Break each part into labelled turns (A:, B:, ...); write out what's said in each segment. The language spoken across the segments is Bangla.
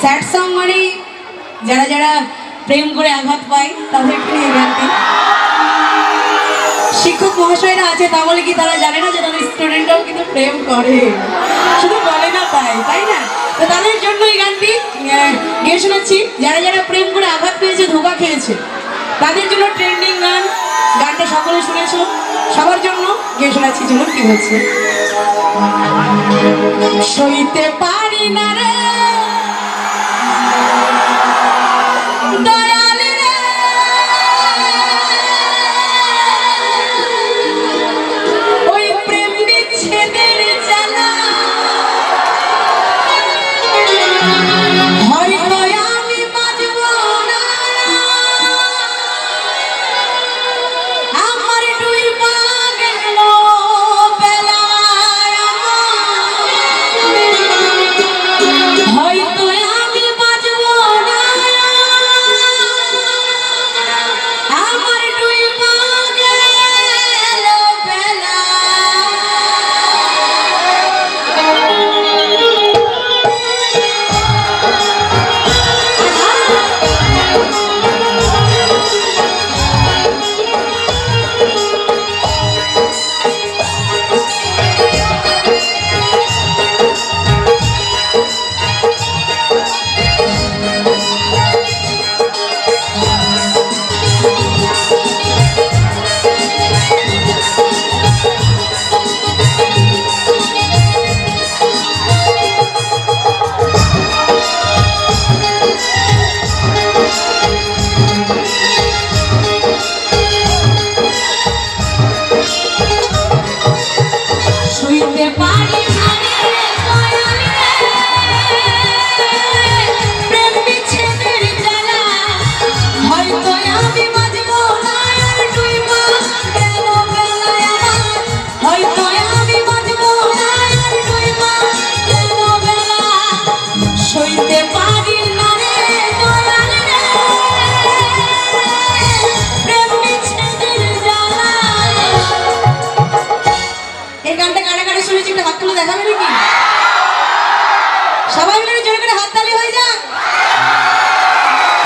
A: স্যাড সং মানে যারা যারা প্রেম করে আঘাত পায় তাদেরকে নিয়ে গানটি শিক্ষক মহাশয়রা আছে তাহলে কি তারা জানে না যে তাদের স্টুডেন্টরাও কিন্তু প্রেম করে? শুধু বলে না তাই তাই না? তো তাদের জন্য এই গানটি গেয়ে শোনাচ্ছি। যারা যারা প্রেম করে আঘাত পেয়েছে, ধোকা খেয়েছে, তাদের জন্য ট্রেন্ডিং গান। গানটা সকলে শুনেছো? সবার জন্য গেয়ে শোনাচ্ছি, চলুন কি বলছে সইতে পারি না রে।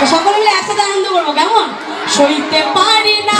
A: সকলে মিলে একসাথে আনন্দ করব কেমন? সইতে পারি না